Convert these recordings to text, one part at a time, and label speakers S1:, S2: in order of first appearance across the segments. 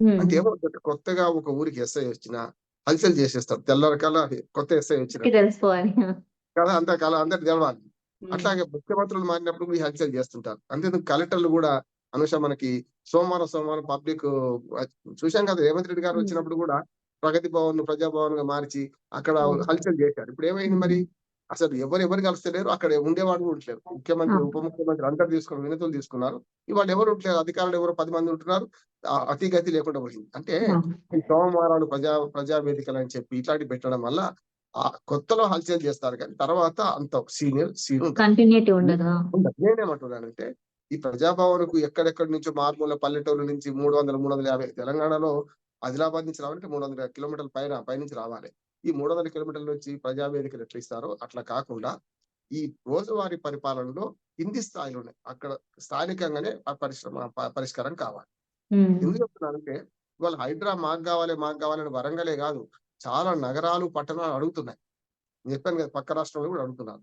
S1: హ్మ్.
S2: అంటే ఏమవుతుందంటే కొత్తగా ఒక ఊరికి ఎస్ఐ వచ్చినా హల్చల్ చేసేస్తారు తెల్లరకాల కొత్త ఎస్ఐ వచ్చిన. కదా అంత కాలం అందరికి తెలవాలి
S1: హ్మ్.
S2: అట్లాగే ముఖ్యమంత్రులు మారినప్పుడు కూడా ఈ హల్చల్ చేస్తుంటారు అంతేందుకు కలెక్టర్లు కూడా అనుష మనకి సోమవారం సోమవారం పబ్లిక్ చూశాం కదా రేవంత్ రెడ్డి గారు
S1: హ్మ్.
S2: వచ్చినప్పుడు కూడా ప్రగతి భవన్ ప్రజాభవన్గా మార్చి అక్కడ
S1: అవును.
S2: హల్చల్ చేశారు ఇప్పుడు ఏమైంది మరి. అసలు ఎవరు ఎవరు కలుస్తలేరు అక్కడ ఉండేవాడు ఉండలేరు ముఖ్యమంత్రి. ఉప ముఖ్యమంత్రి అందరు తీసుకున్నారు వినతులు తీసుకున్నారు ఇవాళ ఎవరు ఉండలేరు అధికారులు ఎవరు పది మంది ఉంటున్నారు ఆ అతి గతి లేకుండా పోయింది అంటే సోమవారాలు ప్రజా ప్రజా వేదికలు అని చెప్పి ఇట్లాంటి పెట్టడం వల్ల ఆ కొత్తలో హల్చల్ చేస్తారు కానీ తర్వాత అంత సీనియర్ సీన్ ఉండదు
S1: కంటిన్యూటీ ఉండదు. ఆ!
S2: ఉండదు. నేనేమంటున్నానంటే ఈ ప్రజాభవన్కు ఎక్కడెక్కడి నుంచో మారుమూల పల్లెటూరు నుంచి మూడు వందల మూడు వందల యాభై తెలంగాణలో ఆదిలాబాద్ నుంచి రావాలంటే మూడు వందల కిలోమీటర్ల పైన పైనుంచి రావాలి ఈ మూడు వందల కిలోమీటర్ల నుంచి ప్రజా వేదికలు ఎట్లా ఇస్తారో అట్లా కాకుండా ఈ రోజువారీ పరిపాలనలో కింది స్థాయిలోనే అక్కడ స్థానికంగానే పరిశ్రమ పరిష్కారం కావాలి. ఎందుకు చెప్తున్నానంటే ఇవాళ హైడ్రా మాకు కావాలి మాకు కావాలని వరంగలే కాదు చాలా నగరాలు పట్టణాలు అడుగుతున్నాయి. నేను చెప్పాను కదా పక్క రాష్ట్రంలో కూడా అడుగుతున్నారు.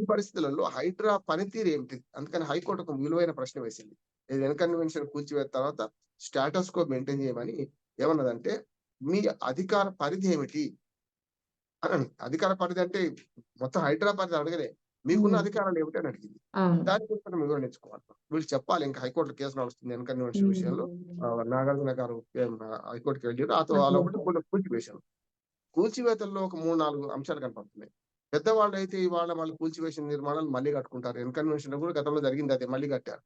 S2: ఈ పరిస్థితులలో హైడ్రా పనితీరు ఏమిటి అందుకని హైకోర్టు ఒక విలువైన ప్రశ్న వేసింది. ఇది వెనక కన్వెన్షన్ కూల్చివేత తర్వాత స్టేటస్ కో మెయింటైన్ చేయమని ఏమన్నదంటే మీ అధికార పరిధి ఏమిటి. అధికార పరిధి అంటే మొత్తం హైడ్రా పరిధి అడగలే మీకున్న. అధికారాలు ఏమిటి అని అడిగింది. దాని గురించి మనం వివరించుకోవాలి వీళ్ళు చెప్పాలి ఇంకా హైకోర్టు కేసు నడుస్తుంది వెనక కన్వెన్షన్ విషయంలో ఆ. నాగార్జున గారు ఆ, హైకోర్టుకి వెళ్ళారు
S1: అట్లా.
S2: వాళ్ళ ఒకటి కొన్ని కూల్చివేశారు కూల్చివేతల్లో ఒక మూడు నాలుగు అంశాలు కనపడుతున్నాయి పెద్దవాళ్ళు అయితే ఇవాళ మళ్ళీ కూల్చివేసిన నిర్మాణాలు మళ్ళీ కట్టుకుంటారు ఎన్కన్వెన్షన్ కూడా గతంలో జరిగింది అదే మళ్ళీ కట్టారు.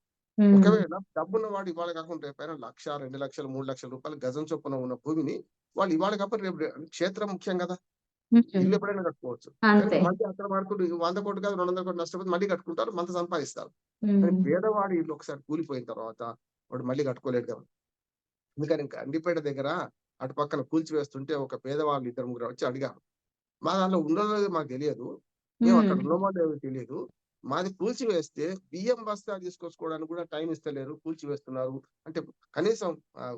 S2: ఒకవేళ డబ్బున్న వాడు ఇవాళ కాకుండా పైన లక్ష రెండు లక్షలు మూడు లక్షల రూపాయలు గజం చొప్పున ఉన్న భూమిని వాళ్ళు ఇవాళ కాకపోతే రేపు క్షేత్రం ముఖ్యం కదా. ఇల్లు ఎప్పుడైనా కట్టుకోవచ్చు. మళ్ళీ అక్కడ మార్కుడు వంద కోట్లు కాదు రెండు వందల కోట్లు నష్టపోతే మళ్ళీ కట్టుకుంటారు మంత సంపాదిస్తారు. పేదవాడి ఇల్లు ఒకసారి కూలిపోయిన తర్వాత వాడు మళ్ళీ కట్టుకోలేడు కదా. అందుకని ఇంకా అండిపేట దగ్గర అటు పక్కన కూల్చివేస్తుంటే ఒక పేదవాళ్ళు ఇద్దరు ముగ్గురు వచ్చి అడిగారు. మా దాంట్లో ఉన్నదో మాకు తెలియదు. మేము అక్కడ. ఉన్నామో లేదో తెలియదు. మాది కూల్చివేస్తే బియ్యం బస్తా తీసుకొచ్చుకోవడానికి కూడా టైం ఇస్తలేరు కూల్చివేస్తున్నారు. అంటే కనీసం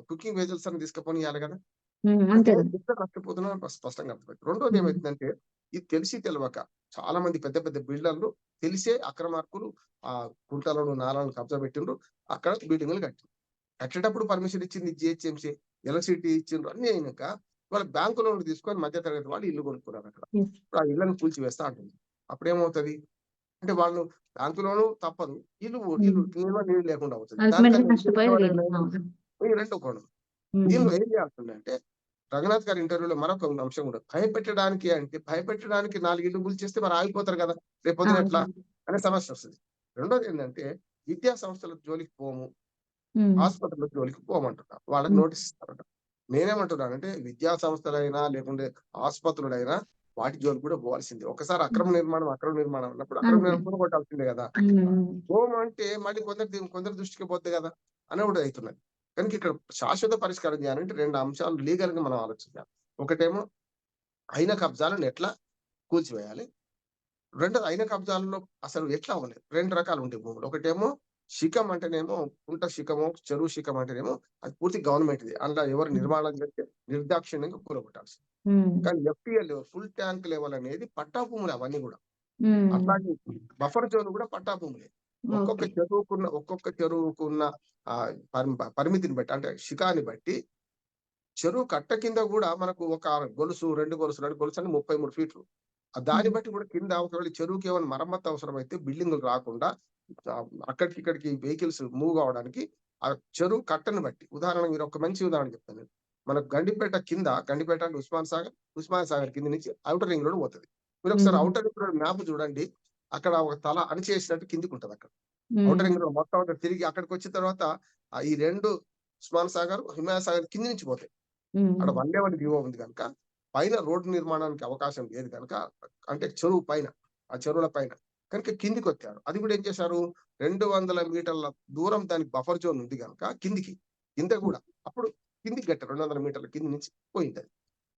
S2: కుకింగ్ వెజల్స్ అని తీసుకుపోని ఇవ్వాలి కదా.
S1: హ్మ్. కదా!
S2: ఎంత నష్టపోతున్నారు స్పష్టంగా అర్థమైంది రెండోది
S1: హ్మ్.
S2: ఏమైందంటే ఇది తెలిసి తెలియక చాలా మంది పెద్ద పెద్ద బిల్డర్లు తెలిసే అక్రమార్కులు ఆ కుంటలను నాలను కబ్జా పెట్టిండ్రు అక్కడ బిల్డింగ్లు కట్టిండ్రు కట్టేటప్పుడు పర్మిషన్ ఇచ్చింది జిహెచ్ఎంసీ ఎలక్ట్రిసిటీ ఇచ్చిండ్రు అన్ని అయినాక వాళ్ళ బ్యాంకు లోన్ తీసుకొని మధ్య తరగతి వాళ్ళు ఇల్లు కొనుక్కున్నారు అక్కడ
S1: హ్మ్.
S2: ఇప్పుడు ఆ ఇళ్ళని కూల్చివేస్తా అంటుంది అప్పుడు ఏమవుతుంది అంటే వాళ్ళు బ్యాంకులోనూ తప్పదు ఇల్లు ఇల్లు
S1: హ్మ్.
S2: నీళ్ళు లేకుండా అవుతుంది
S1: అల్టిమేట్‌గా
S2: దానికన్నా
S1: నష్టపోయేది వీళ్ళు.
S2: ఎవరైనా
S1: అవును.
S2: ఈ రెండో కోణం. దీనిలో ఏం చేస్తుందంటే రఘునాథ్ గారి ఇంటర్వ్యూలో మరొక అంశం కూడా భయపెట్టడానికి అంటే భయపెట్టడానికి నాలుగు ఇల్లు గురి చేస్తే మరి ఆగిపోతారు కదా రేపు పొద్దున ఎట్లా. అనే సమస్య వస్తుంది రెండోది ఏంటంటే విద్యా సంస్థల జోలికి పోము
S1: హ్మ్.
S2: ఆసుపత్రుల జోలికి పోమంటున్నారు వాళ్ళకి. నోటీస్ ఇస్తారట నేనేమంటున్నానంటే విద్యా సంస్థలైనా లేకుంటే ఆసుపత్రులైనా వాటి జోలికి కూడా పోవాల్సిందే ఒకసారి అక్రమ నిర్మాణం అక్రమ నిర్మాణం అన్నప్పుడు అక్రమ. నిర్మాణం కొట్టాల్సిందే కదా అంటే మళ్ళీ కొందరు కొందరు దృష్టికి పోద్ది కదా అని కూడా అవుతున్నది కనుక ఇక్కడ శాశ్వత పరిష్కారం చేయాలంటే రెండు అంశాలు లీగల్గా మనం ఆలోచించాలి ఒకటేమో అయిన కబ్జాలను ఎట్లా కూల్చివేయాలి? రెండోది అయిన కబ్జాలలో అసలు ఎట్లా అవ్వలేదు? రెండు రకాలు ఉంటాయి భూములు. ఒకటేమో శిఖం అంటేనేమో కుంట శిఖము చెరువు శిఖం అంటేనేమో అది పూర్తి గవర్నమెంట్ అందులో ఎవరు
S1: హ్మ్.
S2: నిర్మాణం చేస్తే నిర్దాక్షిణ్యంగా కూలగొట్టాల్సింది
S1: హ్మ్.
S2: కానీ ఎఫ్టీఎల్ ఫుల్ ట్యాంక్ లెవెల్ అనేది పట్టా భూములు అవన్నీ కూడా. అట్లాగే బఫర్ జోన్ కూడా పట్టా భూములే. ఒక్కొక్క. చెరువుకున్న ఒక్కొక్క చెరువుకున్న ఆ పరి- పరిమితిని బట్టి అంటే శిఖాన్ని బట్టి చెరువు కట్ట కింద కూడా మనకు ఒక గొలుసు రెండు గొలుసు రెండు గొలుసు అని ముప్పై మూడు ఫీట్లు దాన్ని. బట్టి కూడా కింద ఒకవేళ చెరువుకి ఏమైనా మరమ్మతు అవసరం అయితే బిల్డింగులు రాకుండా అక్కడికి ఇక్కడికి వెహికల్స్ మూవ్ కావడానికి ఆ చెరువు కట్టను బట్టి ఉదాహరణ మీరు ఒక మంచి ఉదాహరణ చెప్తాను నేను. మనకు గండిపేట కింద గండిపేట అంటే ఉస్మాన్ సాగర్ ఉస్మాన్ సాగర్ కింద నుంచి అవుటర్ రింగ్ రోడ్ పోతుంది మీరు ఒకసారి. అవుటర్ రింగ్ రోడ్ మ్యాప్ చూడండి అక్కడ ఒక తల అణిచేసినట్టు కిందికి ఉంటుంది అక్కడ రింగ్ రోడ్ మొత్తం అంతా తిరిగి అక్కడికి వచ్చిన తర్వాత ఈ రెండు ఉస్మాన్ సాగర్ హిమాయత్ సాగర్ కింది నుంచి పోతాయి. అక్కడ. వన్ డే వన్ వ్యూ ఉంది కనుక పైన రోడ్డు నిర్మాణానికి అవకాశం లేదు కనుక అంటే చెరువు పైన ఆ చెరువుల పైన. కనుక కిందికి వచ్చారు. అది కూడా ఏం చేశారు? రెండు వందల మీటర్ల దూరం దానికి బఫర్ జోన్ ఉంది కనుక కిందికి. కింద కూడా. అప్పుడు కిందికి కట్టారు. రెండు వందల మీటర్ల కింది నుంచి పోయింది